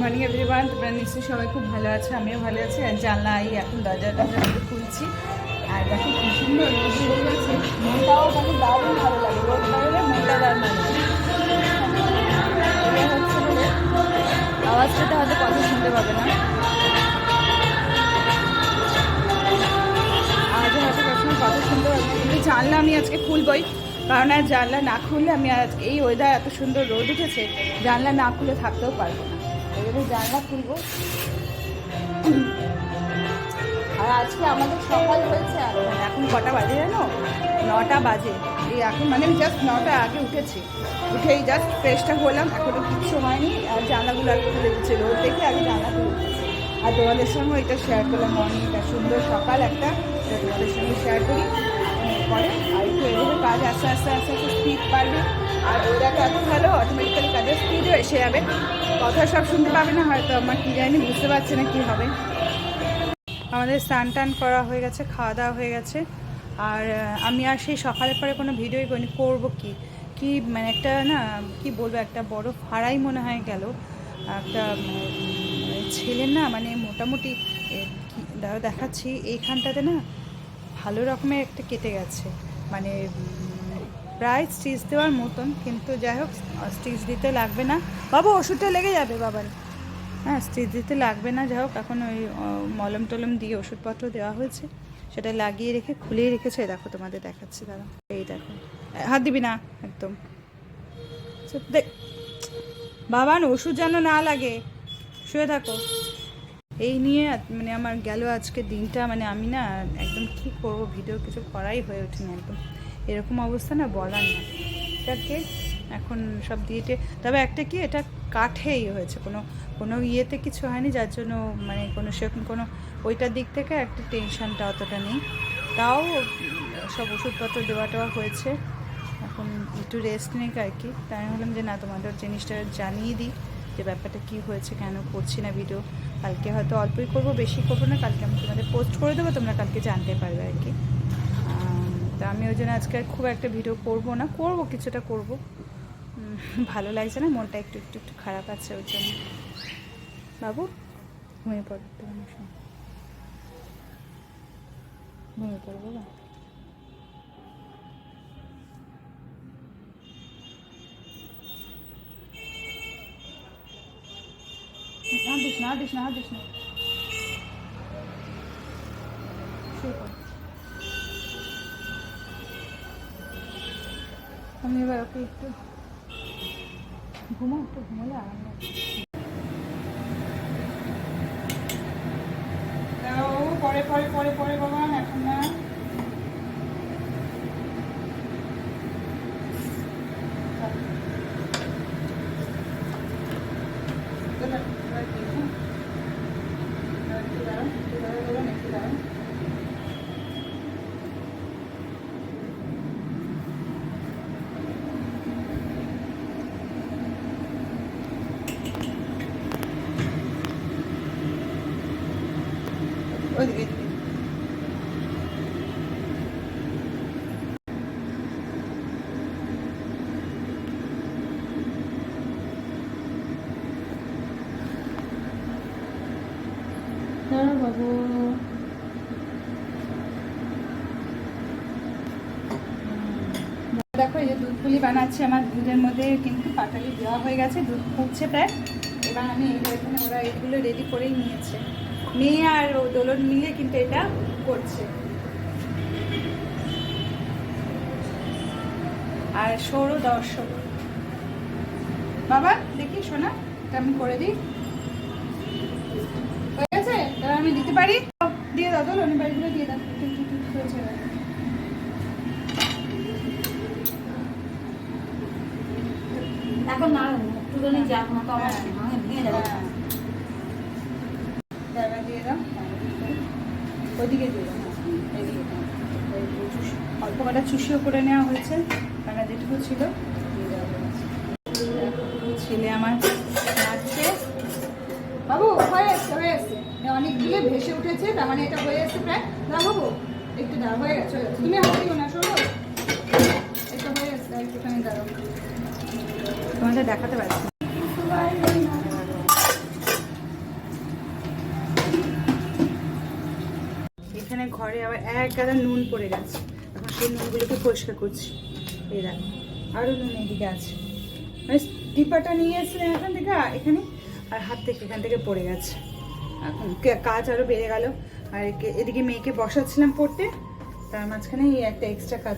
Morning everyone তোমরা নিশ্চয়ই সবাই খুব ভালো আছে, আমিও ভালো আছি। আর জানলা এই এখন দরজা দরজা খুলছি। আর দেখো কি সুন্দর উঠে মনটাও মানে দারুণ ভালো লাগে। মনটা দারুণ ভালো হয়তো কথা শুনতে পাবে না। আজ হয়তো সবসময় কথা শুনতে পাবে কিন্তু জানলা আমি আজকে খুলবই। কারণ আর জানলা না খুললে আমি আজ এই ওয়েদার এত সুন্দর রোদ উঠেছে, জানলা না খুলে থাকতেও পারব না। এবারে জানলা খুলবো। আর আজকে আমাদের সকাল হয়েছে মানে এখন কটা বাজে জানো? নটা বাজে। এই এখন মানে আমি জাস্ট নটা আগে উঠেছি। উঠেই জাস্ট ফ্রেশটা হলাম, এখনও কিচ্ছু হয়নি। আর জানলাগুলো আর খুলে দিচ্ছে, রোদ দেখে আগে জানলা খুলে। আর তোমাদের সঙ্গে এটা শেয়ার করলাম মর্নিংটা সুন্দর সকাল একটা তোমাদের সঙ্গে শেয়ার করি। পরে আর একটু এভাবে কাজ আস্তে আস্তে আস্তে আস্তে স্পিড বাড়বে। আর ওইটাকে এত ভালো অটোমেটিক্যালি কাজের স্পিডও এসে যাবে। কথা সব শুনতে পাবে না, হয়তো আমার কী জানি বুঝতে পারছি না কী হবে। আমাদের স্নান টান করা হয়ে গেছে, খাওয়া দাওয়া হয়ে গেছে। আর আমি আর সেই সকালের পরে কোনো ভিডিওই করিনি, করব কি? কি মানে একটা না, কি বলব, একটা বড় ফাড়াই মনে হয় গেল। একটা ছেলের না মানে মোটামুটি দেখাচ্ছি, এইখানটাতে না ভালো রকমের একটা কেটে গেছে। মানে প্রায় স্টিচ দেওয়ার মতন, কিন্তু যাই হোক স্টিচ দিতে লাগবে না। বাবু, ওষুধটা লেগে যাবে বাবার। হ্যাঁ স্টিচ দিতে লাগবে না, যাই হোক, এখন ওই মলম টলম দিয়ে ওষুধপত্র দেওয়া হয়েছে। সেটা লাগিয়ে রেখে, খুলেই রেখেছে দেখো তোমাদের দেখাচ্ছি দাদা। এই দেখো। হাত দিবি না, একদম। দেখ বাবান ওষুধ যেন না লাগে। শুয়ে থাকো। এই নিয়ে মানে আমার গেল আজকে দিনটা মানে আমি না একদম কি করব ভিডিও কিছু করাই হয়ে ওঠেনি একদম। এরকম অবস্থা না, বলার না। এটাকে এখন সব দিয়েটে, তবে একটা কি, এটা কাঠেই হয়েছে। কোনো কোনো ইয়েতে কিছু হয়নি, যার জন্য মানে কোনো সেরকম কোনো ওইটার দিক থেকে একটা টেনশনটা অতটা নেই। তাও সব ওষুধপত্র দেওয়া টেওয়া হয়েছে। এখন একটু রেস্ট নেই আর কি। তাই আমি ভাবলাম যে না, তোমাদের জিনিসটা জানিয়ে দিই যে ব্যাপারটা কি হয়েছে, কেন করছি না ভিডিও কালকে হয়তো অল্পই করব, বেশি করব না, কালকে আমি তোমাদের পোস্ট করে দেবো, তোমরা কালকে জানতে পারবে আর কি। তা আমি ওই জন্য আজকে আর খুব একটা ভিডিও করব না, করব কিছুটা করব। ভালো লাগছে না, মনটা একটু একটু একটু খারাপ আছে ওই জন্য। বাবু, ঘুমিয়ে পড়ো। ঘুমিয়ে পড়ব না হাত দিস না হাত দিস না হাত দিস না। আমি এবার ওকে একটু ঘুমো একটু ঘুমোলে আরাম পরে পরে পরে পরে বাবা এখন না। দাদা, এবার কি, হ্যাঁ? এবার একটু দাঁড়াও, একটু দাঁড়াও, দাঁড়াও, একটু দাঁড়াও। ওইদিকে, এদিকে। দাঁড়াও বাবু দেখো, এই যে দুধ পুলি বানাচ্ছি, আমার দুধের মধ্যে কিন্তু পাটালি দেওয়া হয়ে গেছে, দুধ ফুটছে প্রায়। এবার আমি এই এখানে ওরা এগুলো রেডি করেই নিয়েছে। মেয়ে আর ও দোলন মিলে কিন্তু এটা করছে। আর সৌর দর্শক। বাবা দেখি শোনা এটা আমি করে দিই। হয়ে গেছে? এবার আমি দিতে পারি? দিয়ে দাও দোলন বাড়িগুলো দিয়ে দাও। দাও। এখন না একটুখানি যাক না তো আমার ভাঙে ভেঙে যাবে। হ্যাঁ। জায়গা দিয়ে দাও ওইদিকে দিয়ে দাও হ্যাঁ, অল্প কটা চুষিও করে নেওয়া হয়েছে কারণ যেটুকু ছিল দিয়ে দেওয়া। ছেলে আমার নাচছে। বাবু হয়ে এসছে হয়ে এসছে অনেকগুলো ভেসে উঠেছে তার মানে এটা হয়ে এসছে প্রায়। না বাবু একটু দাঁড়া হয়ে গেছে তুমি হাত দিও না শোনো। এটা হয়ে এসছে একটুখানি দাঁড়াও তোমাদের দেখাতে পারছি না। ঘরে আবার এক গাদা নুন পড়ে গেছে। এখন সেই নুনগুলোকে পরিষ্কার করছি। এই দেখ আরও নুন এদিকে আছে। মানে টিপাটা নিয়ে এসেছিলেন এখান থেকে এখানে, আর হাত থেকে এখান থেকে পড়ে গেছে। এখন কাজ আরও বেড়ে গেল। আর এদিকে মেয়েকে বসাচ্ছিলাম পড়তে, তার মাঝখানে এই একটা এক্সট্রা কাজ